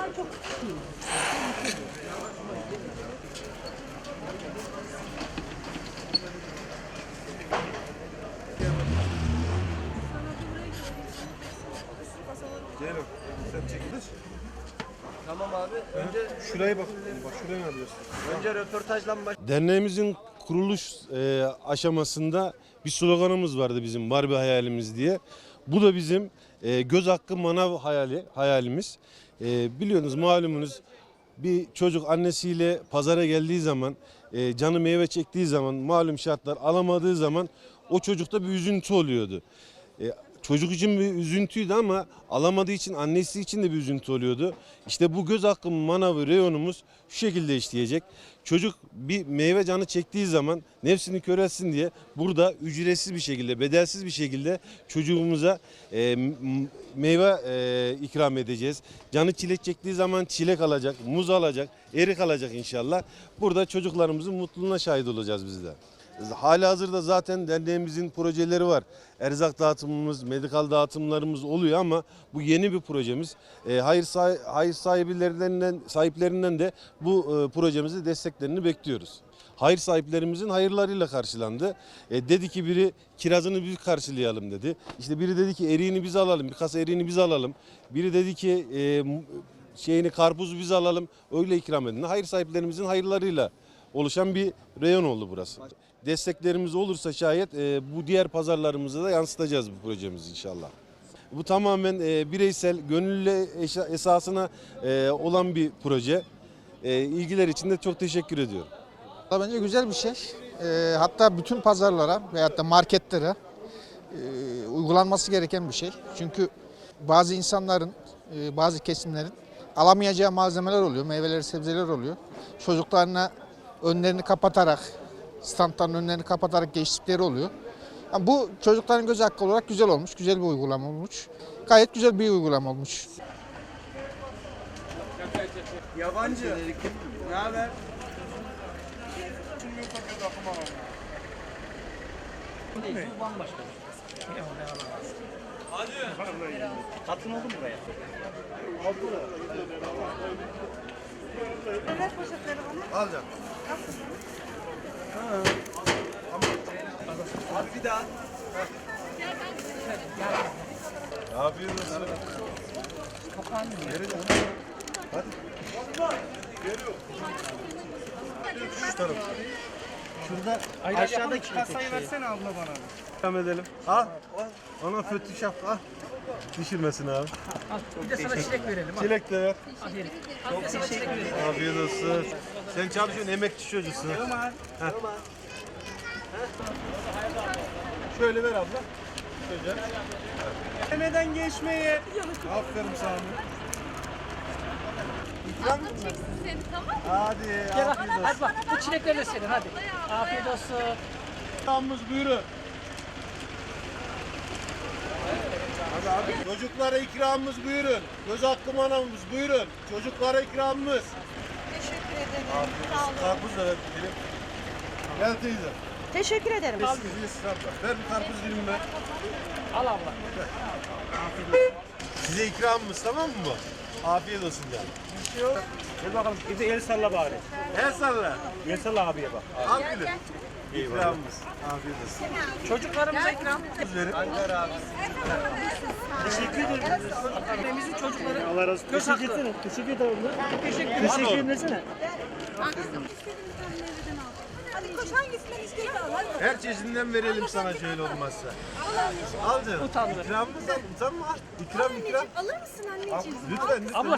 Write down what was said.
daha çok sen çekilir. Tamam abi. Önce Şuraya bak. Bak şuraya ne yapıyorsun? önce röportajla baş. Derneğimizin kuruluş e, aşamasında bir sloganımız vardı bizim var bir hayalimiz diye. Bu da bizim e, göz hakkı manav hayali hayalimiz. E, biliyorsunuz malumunuz bir çocuk annesiyle pazara geldiği zaman e, canı meyve çektiği zaman malum şartlar alamadığı zaman o çocukta bir üzüntü oluyordu. E, çocuk için bir üzüntüydü ama alamadığı için annesi için de bir üzüntü oluyordu. İşte bu göz hakkı manavı reyonumuz şu şekilde işleyecek. Çocuk bir meyve canı çektiği zaman nefsini körelsin diye burada ücretsiz bir şekilde, bedelsiz bir şekilde çocuğumuza e, meyve e, ikram edeceğiz. Canı çilek çektiği zaman çilek alacak, muz alacak, erik alacak inşallah. Burada çocuklarımızın mutluluğuna şahit olacağız biz de. Hali hazırda zaten derneğimizin projeleri var. Erzak dağıtımımız, medikal dağıtımlarımız oluyor ama bu yeni bir projemiz. E, hayır say- hayır sahiplerinden sahiplerinden de bu e, projemizi desteklerini bekliyoruz. Hayır sahiplerimizin hayırlarıyla karşılandı. E, dedi ki biri kirazını biz karşılayalım dedi. İşte biri dedi ki eriğini biz alalım, bir kasa eriğini biz alalım. Biri dedi ki e, şeyini karpuzu biz alalım, öyle ikram edin. Hayır sahiplerimizin hayırlarıyla oluşan bir reyon oldu burası. Desteklerimiz olursa şayet e, bu diğer pazarlarımıza da yansıtacağız bu projemizi inşallah. Bu tamamen e, bireysel, gönüllü esasına e, olan bir proje. E, ilgiler için de çok teşekkür ediyorum. Bence güzel bir şey. Ee, hatta bütün pazarlara veyahut da marketlere e, uygulanması gereken bir şey. Çünkü bazı insanların, e, bazı kesimlerin alamayacağı malzemeler oluyor, meyveler, sebzeler oluyor. Çocuklarına önlerini kapatarak, standların önlerini kapatarak geçtikleri oluyor. Yani bu çocukların göz hakkı olarak güzel olmuş, güzel bir uygulama olmuş. Gayet güzel bir uygulama olmuş. Yabancı. Ne haber? Satın oldu mu buraya? Ver poşetleri bana. Alacağım. Abi bir daha. Afiyet olsun. Şu taraf. Şurada aşağıdaki kasayı versene abla bana. Devam edelim. Al. Ona fötü şap. Al. Düşürmesin abi. Bir de sana çilek verelim. Çilek de ver. Çok teşekkür ederim. Afiyet olsun. Sen çalışıyorsun, emekçi çocuğusun. Heh. Şöyle ver abla. Şöyle. Neden geçmeye? Aferin sana. Anlatacaksın seni tamam mı? Hadi. Gel afiyet olsun. hadi bak bu çilekleri de senin hadi. Afiyet olsun. İkramımız buyurun. Hadi abi. Çocuklara ikramımız buyurun. Göz hakkı manavımız buyurun. Çocuklara ikramımız. Ederim. Sağ olun. Karpuz da ver dilim. Gel teyze. Teşekkür ederim. Al bizi ısrarla. Ver bir karpuz dilimi ver. Al abla. Size ikramımız tamam mı bu? Afiyet olsun canım. Gel bakalım bir de el salla bari. El salla. El salla abiye bak. Al gülüm. İkramımız. Afiyet olsun. Çocuklarımıza ikram. Verin. Teşekkür ederim. Annemizin çocukları. Allah razı olsun. Teşekkür etsene. Teşekkür ederim. Teşekkür ederim. Teşekkür ederim desene. Hadi koş hangisinden istiyorsan al. Hadi. Her çeşidinden verelim sana şöyle olmazsa. Al canım. Utandı. İkramımız al. Utanma. al. İkram ikram. Alır mısın anneciğim? Lütfen lütfen. Abla